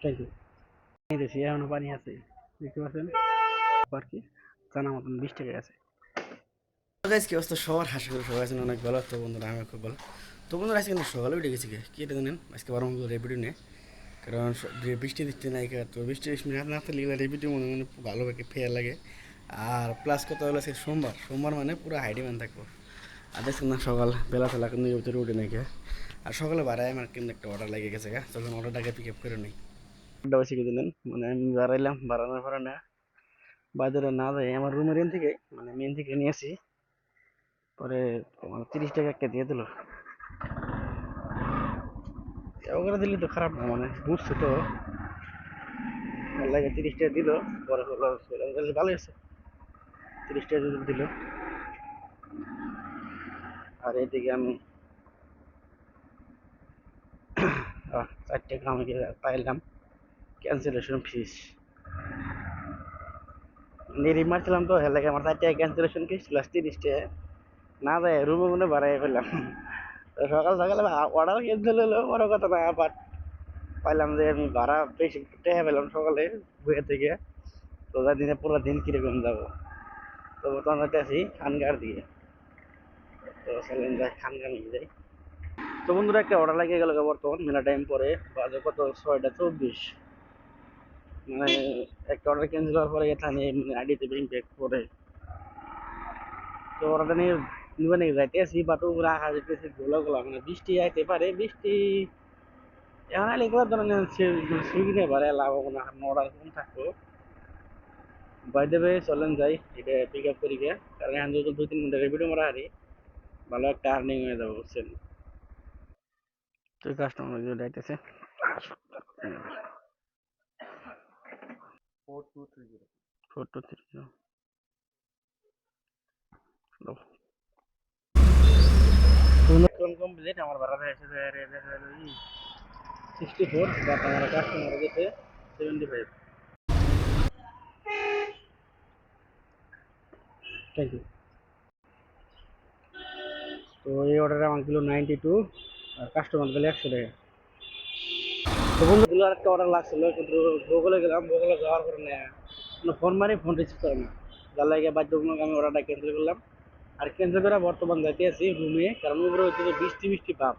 Thank you এখনও পানি আছে। দেখতে পাচ্ছেন? আর কি? জানা মতন বিশ টাকা আছে কি অবস্থা? সবার হাসি করে সবাই আছেন অনেক ভালো। তো বন্ধুরা আমি খুব ভালো। তো বন্ধুরা, আজকে কিন্তু সকালে উঠে গেছি। কি এটা জানেন? আজকে বারো মতো রেপিডি নেই কারণ বৃষ্টি দিচ্ছে না তো বৃষ্টি বৃষ্টি না থাকলে রেপিডি মনে মনে ভালো লাগে ফেয়ার লাগে। আর প্লাস কত হলো আজকে সোমবার। সোমবার মানে পুরো হাইডি ম্যান থাকব। আর দেখছেন না, সকাল বেলা ফেলা কিন্তু ভিতরে উঠে নাকি আর সকালে বাড়ায় আমার কিন্তু একটা অর্ডার লেগে গেছে গা। তখন অর্ডারটাকে পিক আপ করে নিই। অর্ডার শিখে দিলেন মানে আমি বাড়াইলাম বাড়ানোর পরে না বাজারে না যাই আমার রুমের এন থেকে মানে মেন থেকে নিয়ে আসি পরে আমার তিরিশ টাকা একটা দিয়ে দিল ওগুলো দিলে তো খারাপ না মানে বুঝছ তো লাগে তিরিশ টাকা দিল পরে হলো ভালো আছে তিরিশ টাকা দিল আর এদিকে আমি চারটে গ্রামে গিয়ে পাইলাম ক্যান্সেলেশন ফিস নিরি মারছিলাম তো, হেলে আমার চারটে ক্যান্সেলেশন ফিস প্লাস তিরিশ টাকা না যায় রুমে মনে বাড়াই ফেললাম। সকাল সকালে অর্ডার ক্যান্সেল হলো, বড় কথা না বাট পাইলাম যে আমি ভাড়া বেশি টাকা পেলাম সকালে বইয়ে থেকে। তো যা দিনে পুরো দিন কীরকম যাব? তো বর্তমানে আছি খানগার দিয়ে তো চলেন যাই খানগার নিয়ে যাই। তো বন্ধুরা, একটা অর্ডার লাগিয়ে গেল বর্তমান, মেলা টাইম পরে। বাজে কত? ছয়টা চব্বিশ। মানে একটা অর্ডার ক্যান্সেল হওয়ার পরে এটা নিয়ে মানে আইডিতে ব্যাংক ব্যাক করে। তো অর্ডারটা নিয়ে নিবে নাকি যাইতেছি বাট গোলা গোলা মানে বৃষ্টি আইতে পারে বৃষ্টি এখন আইলে এগুলো ধরেন মানে সুইগি পারে লাভ না অর্ডার থাকব। বাইদে ভাই চলেন যাই এটা পিক আপ করি গে। কারণ এখন দুই তিন ঘণ্টা রেপিডো মারা হারি ভালো একটা আর্নিং হয়ে যাবে বুঝছেন? তো কাস্টমার 4230. 4230. লোন কমপ্লিট আমার ভাড়া হয়েছে সিক্সটি ফোর বাট আমার কাস্টমার গেছে সেভেন্টি ফাইভ থ্যাংক ইউ তো এই অর্ডারে আমার কিলো নাইনটি টু আর কাস্টমার দিলে একশো টাকা বন্ধুগুলো আরেকটা অর্ডার লাগছিল, কিন্তু বগলে গেলাম বগলে যাওয়ার পরে না ফোন মারি ফোন রিসিভ করে না। যার লাগে বাধ্যমূলক আমি অর্ডারটা ক্যান্সেল করলাম। আর ক্যান্সেল করে বর্তমান যাইতে আছি রুমে কারণ উপরে হচ্ছে বৃষ্টি বৃষ্টি ভাব।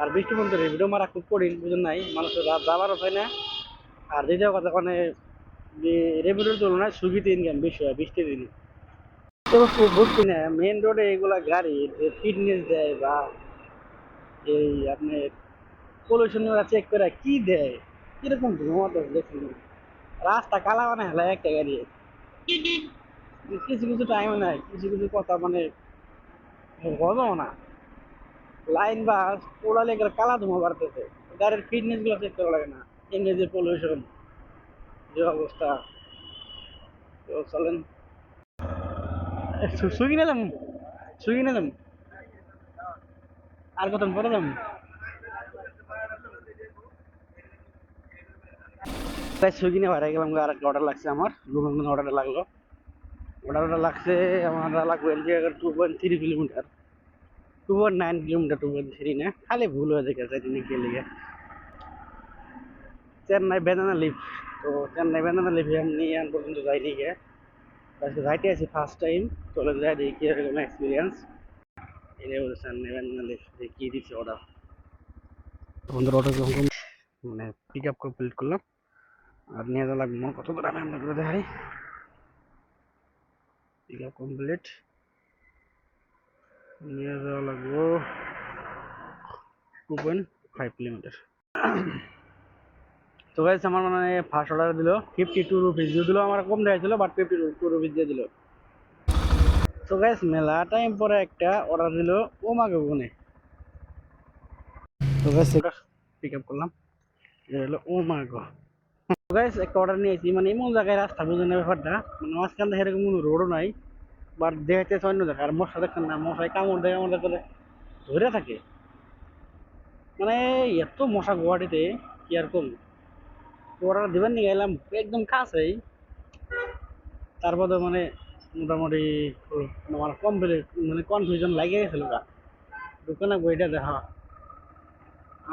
আর বৃষ্টি বন্ধু ভিডিও মারা খুব কঠিন বুঝুন নাই? মানুষের যাওয়ারও হয় না। আর দ্বিতীয় কথা মানে রেভিডিওর তুলনায় সুবিধা ইনকাম বেশি হয় বৃষ্টি দিনে। তো বুঝছি না মেন রোডে এগুলা গাড়ি, যে ফিটনেস দেয় বা এই আপনার পলিউশন চেক করে, কি দেয়? কীরকম ধোঁয়া তো দেখুন। রাস্তা কালা মানে হেলা একটা গাড়ি কিছু কিছু টাইম নাই, কিছু কিছু কথা মানে হজম না। লাইন বা পোড়ালে কালা ধোঁয়া বাড়তেছে। গাড়ির ফিটনেসগুলো চেক করা লাগে না। যে পলিউশন যে অবস্থা। তো চলেন। সুইগি নিলাম সুইগি নিলাম আর কত পরে দাম তাই সুইগি নিয়ে বাইরে গেলাম আর একটা অর্ডার লাগছে আমার। রুমের অর্ডারটা লাগল। অর্ডারটা লাগছে আমার লাগবে two point three kilometre. Two point nine kilometre two point three না। খালি ভুল হয়ে গেছে তিনি গেলে। চেন্নাই বেদানা লিফ তো চেন্নাই বেদানা লিফে আমি এখন পর্যন্ত যাইনি গে আজকে যাইতে আছি ফার্স্ট টাইম চলে যাই দেখি কীরকম এক্সপিরিয়েন্স এটা বলে চেন্নাই বেদানা লিফ কি দিচ্ছে অর্ডার বন্ধুর অর্ডার মানে পিক আপ কমপ্লিট করলাম। আর নিয়ে যাওয়া লাগবে। কত দূর আমি করে দেখাই পিক আপ কমপ্লিট নিয়ে যাওয়া লাগবো টু পয়েন্ট ফাইভ কিলোমিটার তো গাইস আমার মানে ফার্স্ট অর্ডার দিল। ফিফটি টু রুপিস দিয়ে দিল, আমার কম দেওয়া ছিল বাট ফিফটি টু রুপিস দিয়ে দিল। তো গাইস মেলা টাইম পরে একটা অর্ডার দিল ও মাকে ওখানে তো এটা পিক আপ করলাম। এটা হলো ও মা গো একটা অর্ডার নিয়েছি। মানে এমন জায়গায় রাস্তা বুঝে ব্যাপারটা। মানে মাঝখান থেকে এরকম কোনো রোডও নাই বাট দেখাইতেছে অন্য জায়গায়। আর মশা না কামড় দেয় কামড় করে ধরে থাকে। মানে এত মশা গুয়াহাটিতে, কি আর কম। অর্ডার দিবেন নিয়ে গেলাম, একদম কাছেই। তারপরে মানে মোটামুটি আমার মানে কনফিউশন লাগিয়ে গেছিল গা। দোকানে বইটা দেখা।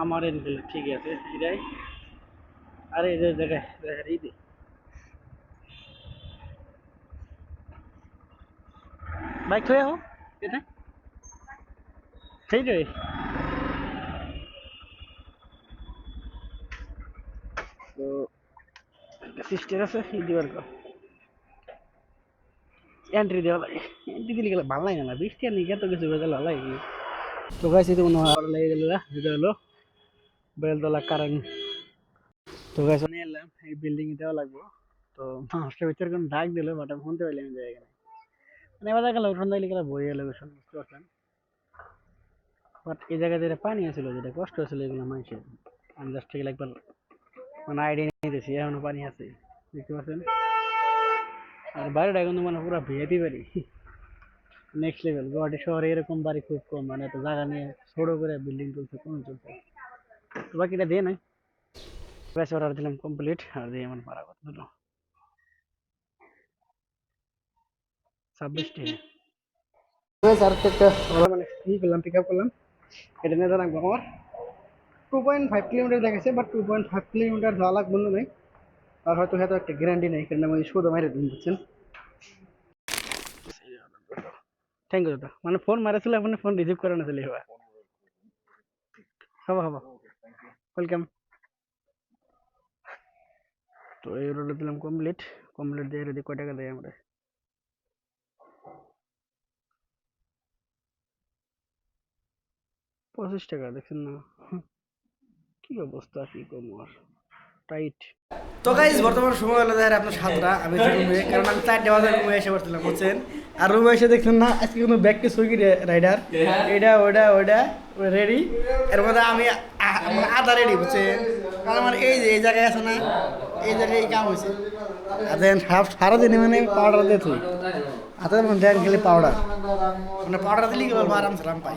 আমার এনফিল্ড ঠিক আছে এটাই আরে এই যে দেখে দেখে এই বাইক থয়ে আহো, এটা। সেইটাই তো। সিস্টের আছে এই দিবার কর এন্ট্রি দেওয়া লাগে। এন্ট্রি দিলে গেলে ভালো লাগে না, বৃষ্টি আর নিয়ে এত কিছু বেজাল ভালো লাগে। তো এই তো মনে হয় লেগে গেল বেলতলা কারণ তো গাছ নিয়ে এলাম, এই বিল্ডিং দেওয়া লাগবো। তো মানুষটার ভিতরে কোনো ডাক দিল বাট আমি শুনতে পাইলাম যে এখানে মানে এবার দেখা গেল সন্ধ্যা গেলে বই গেল বুঝতে পারছেন বাট এই জায়গায় যেটা পানি আছিল যেটা কষ্ট হয়েছিল এগুলো মানুষের আমি জাস্ট থেকে একবার মানে আইডিয়া নিতেছি এখনও পানি আছে দেখতে পাচ্ছেন আর বাড়িটা কিন্তু মানে পুরো ভিআইপি বাড়ি নেক্সট লেভেল গুয়াহাটি শহরে এরকম বাড়ি খুব কম মানে এত জায়গা নিয়ে ছোট করে বিল্ডিং তুলছে কম চলছে। বাকিটা দিয়ে নাই? ব্যাস অর্ডার দিলাম কমপ্লিট আর দিয়ে আমার ভাড়া কত দিল ছাব্বিশ টাকা আর একটা মানে ই করলাম পিক আপ করলাম এটা নিয়ে জানাব আমার। টু পয়েন্ট ফাইভ কিলোমিটার দেখেছে but two point five kilometre যাওয়া লাগবে নাই। আর হয়তো হয়তো একটা গ্যারান্টি নেই কারণ আমি শুধু মাইরে দিন বুঝছেন? থ্যাংক ইউ দাদা। মানে ফোন মারেছিল আপনি ফোন রিসিভ করে না হবা হব। হব ওয়েলকাম তো এই রোডে দিলাম কমপ্লিট কমপ্লিট দিয়ে রেডি কয় টাকা দেয় আমরা? পঁচিশ টাকা, দেখছেন না? কি অবস্থা, কি কম আর? টাইট তো গাইজ বর্তমান সময় হলো দেখেন আপনার সাতটা, আমি রুমে কারণ আমি চারটে বাজার রুমে এসে পড়ছিলাম বুঝছেন? আর রুমে এসে দেখছেন না, আজকে কোনো ব্যাগকে সুইগি রাইডার এটা, ওটা ওটা রেডি এর মধ্যে আমি আধা রেডি বুঝছেন? কারণ আমার এই যে, এই জায়গায় আছে না মানে পাউডার পাউডার মানে পাউডার কি বলব, আরাম পাই।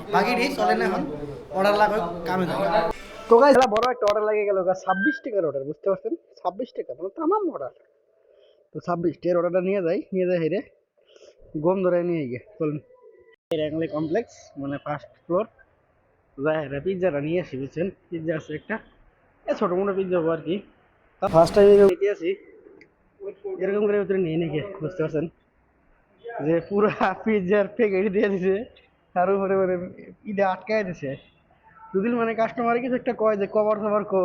বড় একটা অর্ডার টাকার অর্ডার বুঝতে পারছেন? ছাব্বিশ টাকা মানে তামাম অর্ডার তো ছাব্বিশ অর্ডারটা নিয়ে নিয়ে গম ধরে নিয়ে কমপ্লেক্স মানে ফার্স্ট ফ্লোর যাই হেরে নিয়ে আসি, বুঝছেন? পিৎজা আছে একটা। এ ছোটো মোটো পিৎজা হব আর কি। ফার্স্ট টাইম নিতে আসি এরকম করে ভিতরে নিয়ে নিয়ে বুঝতে পারছেন? যে পুরা পিৎজার প্যাকেট দিয়ে দিছে, তার উপরে মানে ইদে আটকায় দিছে। দুদিন মানে কাস্টমার কিছু একটা কয় যে কভার ফভার কো।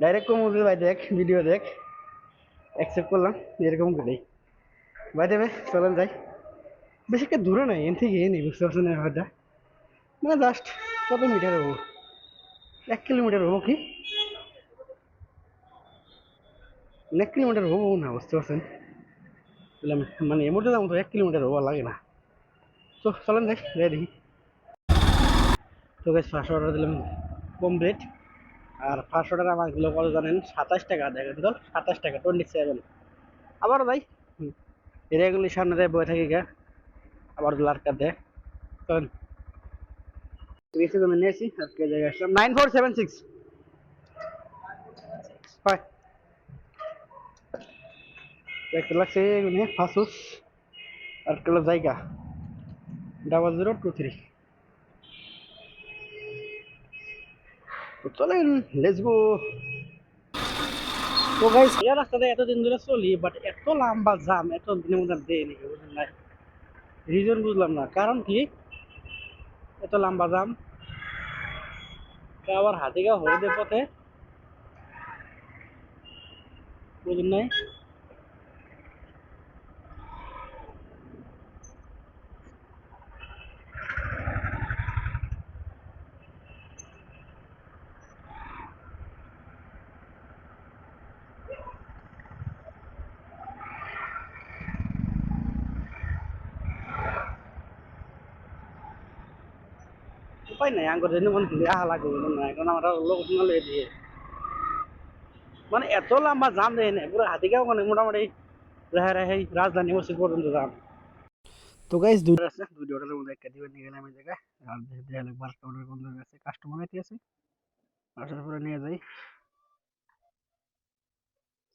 ডাইরেক্ট কম বলতে ভাই দেখ ভিডিও দেখ। অ্যাকসেপ্ট করলাম, এরকম করেই। ভাই দেবে চলেন যাই। বেশি একটা দূরে নাই এন থেকে নেই, বুঝতে পারছেন ব্যাপারটা? মানে জাস্ট কত মিটার হব? এক কিলোমিটার হব কি? এক কিলোমিটার হব না, বুঝতে পারছেন? মানে এমনটা দাম তো এক কিলোমিটার হব লাগে না। তো চলেন যাই যাই দেখি। তো গাছ ফার্স্ট অর্ডার দিলাম কমপ্লিট আর ফার্স্ট অর্ডার আমারগুলো কত জানেন? সাতাশ টাকা, দেখেন তো, সাতাশ টাকা টোয়েন্টি সেভেন আবারও ভাই এটা এগুলি সামনে দেয় বয়ে থাকি গা। আবার লাটকা দেয় চলেন। নিয়েছি, আজকে জায়গায় আসলাম। Nine four seven six. হয়। একটা লাগছে এগুলি ফাসুস আর একটা জায়গা ডাবল জিরো টু থ্রি চলেন লেটস তো গাইস এই রাস্তাতে এতদিন ধরে চলি বাট এত লম্বা জাম এত দিনের মধ্যে দেয় নাকি বুঝলেন না? রিজন বুঝলাম না, কারণ কি? এত লম্বা জাম আবার হাতিগা হয়ে হরিদের পথে। বুঝলেন নাই? উপায় নাই আঙ্গুর জন্য মনে হলে আহা বুঝলেন না এখন আমরা লোক শুনালে দিয়ে। মানে এত লম্বা জাম দেয় না পুরো হাতিগাঁও মানে মোটামুটি রেহাই রেহাই রাজধানী মসজিদ পর্যন্ত জাম তো গাইস দুটো আছে দুটো অর্ডারের মধ্যে একটা দিবেন নিয়ে গেলাম এই জায়গায় আর দেখা লাগবে আরেকটা অর্ডার কোন জায়গায় আছে কাস্টমার আইতে আছে। আসার পরে নিয়ে যাই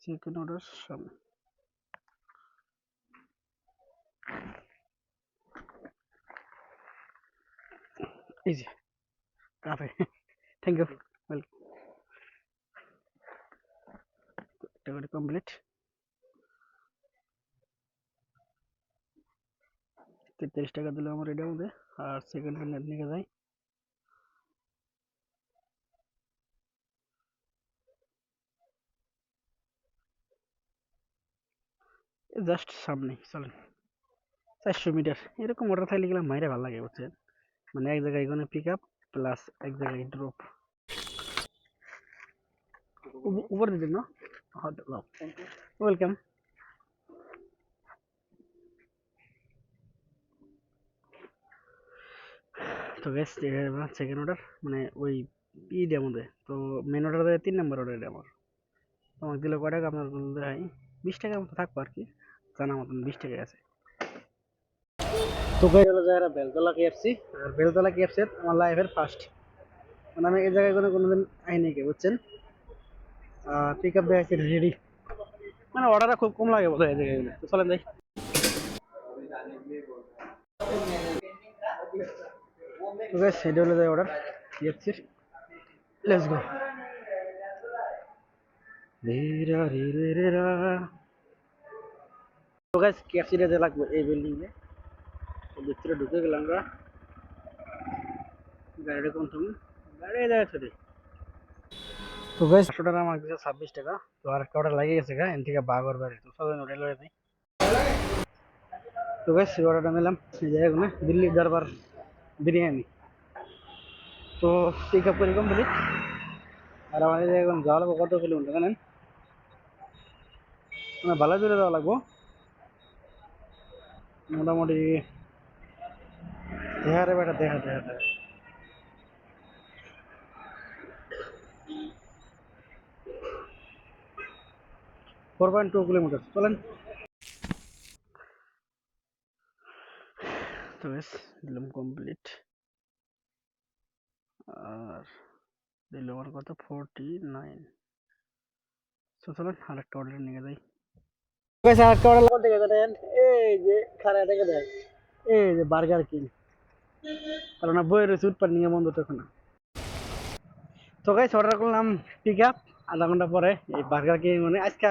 চিকেন অর্ডার সামনে এই যে। কাফে। থ্যাংক ইউ ওয়েলকাম একটা করে কমপ্লিট তেত্রিশ টাকা দিলে আমার এটার মধ্যে, আর সেকেন্ড হ্যান্ড নিয়ে যায় জাস্ট সামনে, চলেন। চারশো মিটার, এরকম অর্ডার থাকলে গেলাম মাইরে ভালো লাগে, বুঝছেন? মানে এক জায়গায় এখানে পিক আপ প্লাস এক জায়গায় ড্রপ উপরে দিন না ওয়েলকাম তো গ্যাস সেকেন্ড অর্ডার মানে ওই ইডের মধ্যে তো। মেন অর্ডার দেয় তিন নম্বর অর্ডার আমার তোমাকে দিলে কয় টাকা? আপনার দেয় বিশ টাকা মতো থাকব আর কি। জানা মতন বিশ টাকা আছে। তো গাই হলো জায়গা বেলতলা কেএফসি আর বেলতলা কেএফসি আমার লাইফের ফার্স্ট মানে আমি এই জায়গায় কোনো কোনোদিন আইনি কে, বুঝছেন? পিক আপ দেখাচ্ছি রেডি মানে অর্ডারটা খুব কম লাগে বোধ এই জায়গাগুলো তো চলেন যাই তো গাইস এটা হলো যায় অর্ডার কেএফসির লেটস গো তো গাইস কেএফসিটা যে লাগবে এই বিল্ডিং এ। তো ভিতরে ঢুকে গেলাম আমরা। গাড়িটা কোন তুমি গাড়ি এই জায়গায় তো গাইস পাঁচশো টাকা আমার ছাব্বিশ টাকা। তো আর একটা অর্ডার লাগিয়ে গেছে গা এন থেকে বাগর বাড়ি। তো সবাই ওটা লয়ে দিই তো গাইস অর্ডারটা নিলাম। এই জায়গায় দিল্লি দরবার বিরিয়ানি। তো পিক আপ করে কমপ্লিট আর আমাদের এখন যাওয়া লাগবো কত কিলোমিটার জানেন? মানে ভালো দূরে যাওয়া লাগবো। মোটামুটি দেখা রে বেটা দেখা দেখা দেখা ফোর পয়েন্ট টু কিলোমিটার চলেন। তো বেশ দিলাম কমপ্লিট আর দিল আমার কত ফোরটি নাইন তো চলেন আরেকটা অর্ডার নিয়ে যাই। আরেকটা অর্ডার করতে গেছে এই যে খারাপ থেকে দেয় এই যে বার্গার কিং কারণ বইয়ের রয়েছে উৎপাদ বন্ধ তখন তো গাইস অর্ডার করলাম পিক আপ আধা ঘণ্টা পরে এই বার্গার কিং মানে আজকে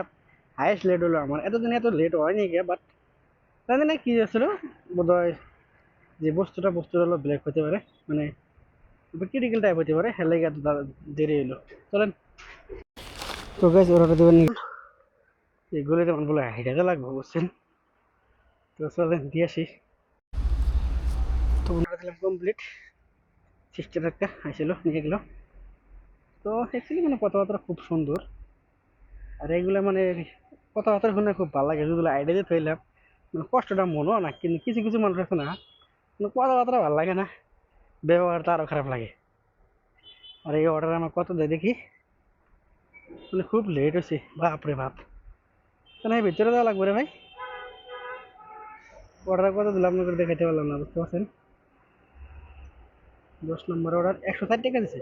হাইয়েস্ট লেট হলো আমার। এতদিন এত লেট হয়নি গিয়ে বাট জানি না কি বোধ হয় যে বস্তুটা বস্তুটা হলো ব্ল্যাক হতে পারে মানে ক্রিটিক্যাল টাইপ হতে পারে, হেলে গিয়ে দেরি হলো। চলেন। তো গাইস অর্ডারটা দেবেন এগুলো তেমন বলে হেঁটে লাগবে, বুঝছেন? তো চলেন, দিয়ে আসি। ওনারা দিলাম কমপ্লিট সিস্টেম একটা আসছিল নিয়ে গেল। তো অ্যাকচুয়ালি মানে কথাবার্তা খুব সুন্দর। আর এগুলো মানে কথাবার্তা শুনে খুব ভালো লাগে যেগুলো আইডিয়া দিয়ে থইলাম মানে কষ্টটা মনও না, কিন্তু কিছু কিছু মানুষ আছে না মানে কথাবার্তা ভালো লাগে না। ব্যবহারটা আরও খারাপ লাগে। আর এই অর্ডার আমার কত দেয় দেখি? মানে খুব লেট হয়েছে, বাপরে বাপ। কেন এই ভিতরে দেওয়া লাগবে রে ভাই? অর্ডার কত দিলাম? আপনাদের দেখাইতে পারলাম না, বুঝতে পারছেন? দশ নম্বর অর্ডার একশো ষাট টাকা দিছে।